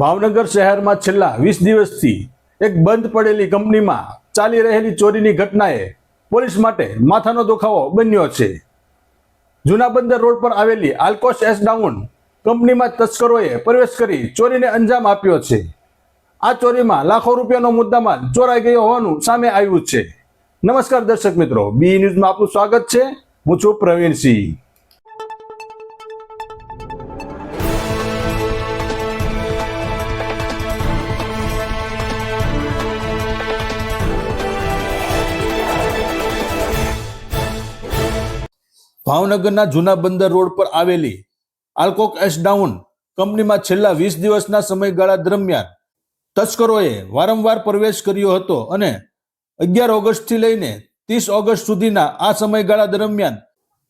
ભાવનગર શહેરમાં છેલ્લા વીસ દિવસથી એક બંધ પડેલી કંપનીમાં ચાલી રહેલી ચોરીની ઘટનાએ પોલીસ માટે માથાનો દુખાવો બન્યો છે. જૂના બંદર રોડ પર આવેલી આલ્કોસ એસ ડાઉન કંપનીમાં તસ્કરોએ પ્રવેશ કરી ચોરીને અંજામ આપ્યો છે. આ ચોરીમાં લાખો રૂપિયાનો મુદ્દામાલ ચોરાઈ ગયો હોવાનું સામે આવ્યું છે. નમસ્કાર દર્શક મિત્રો, બી ન્યૂઝમાં આપનું સ્વાગત છે. હું છું પ્રવીણસિંહ. ભાવનગરના જૂના બંદર રોડ પર આવેલી આલ્કોક એસ ડાઉન કંપનીમાં છેલ્લા વીસ દિવસના સમયગાળા દરમિયાન તસ્કરોએ વારંવાર પ્રવેશ કર્યો હતો અને અગિયાર ઓગસ્ટથી લઈને ત્રીસ ઓગસ્ટ સુધીના આ સમયગાળા દરમિયાન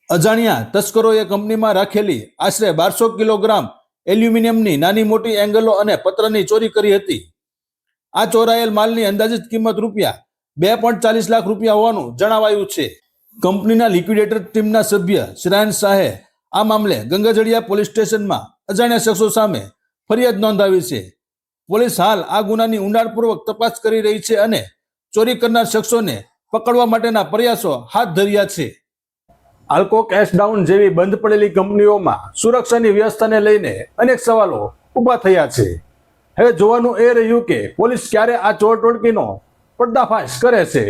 અજાણ્યા તસ્કરોએ કંપનીમાં રાખેલી આશરે બારસો કિલોગ્રામ એલ્યુમિનિયમની નાની મોટી એંગલો અને પત્રની ચોરી કરી હતી. આ ચોરાયેલ માલની અંદાજિત કિંમત રૂપિયા બે પોઈન્ટ ચાલીસ લાખ રૂપિયા હોવાનું જણાવાયું છે. કંપનીના લિક્વિડેટર ટીમના સભ્ય શ્રાયન શાહે આ મામલે ગંગાજળિયા પોલીસ સ્ટેશનમાં અજાણ્યા શખ્સો સામે ફરિયાદ નોંધાવી છે. પોલીસ હાલ આ ગુનાની ઊંડાણપૂર્વક તપાસ કરી રહી છે અને ચોરી કરનાર શખ્સોને પકડવા માટેના પ્રયાસો હાથ ધર્યા છે. આલ્કો કેશ ડાઉન જેવી બંધ પડેલી કંપનીઓમાં સુરક્ષાની વ્યવસ્થાને લઈને અનેક સવાલો ઊભા થયા છે. હવે જોવાનું એ રહ્યું કે પોલીસ ક્યારે આ ચોર ટોળકીનો પર્દાફાશ કરે છે.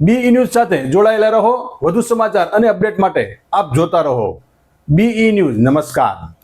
બી ન્યૂઝ સાથે જોડાયેલા રહો. વધુ સમાચાર અને અપડેટ માટે આપ જોતા રહો. B news. નમસ્કાર.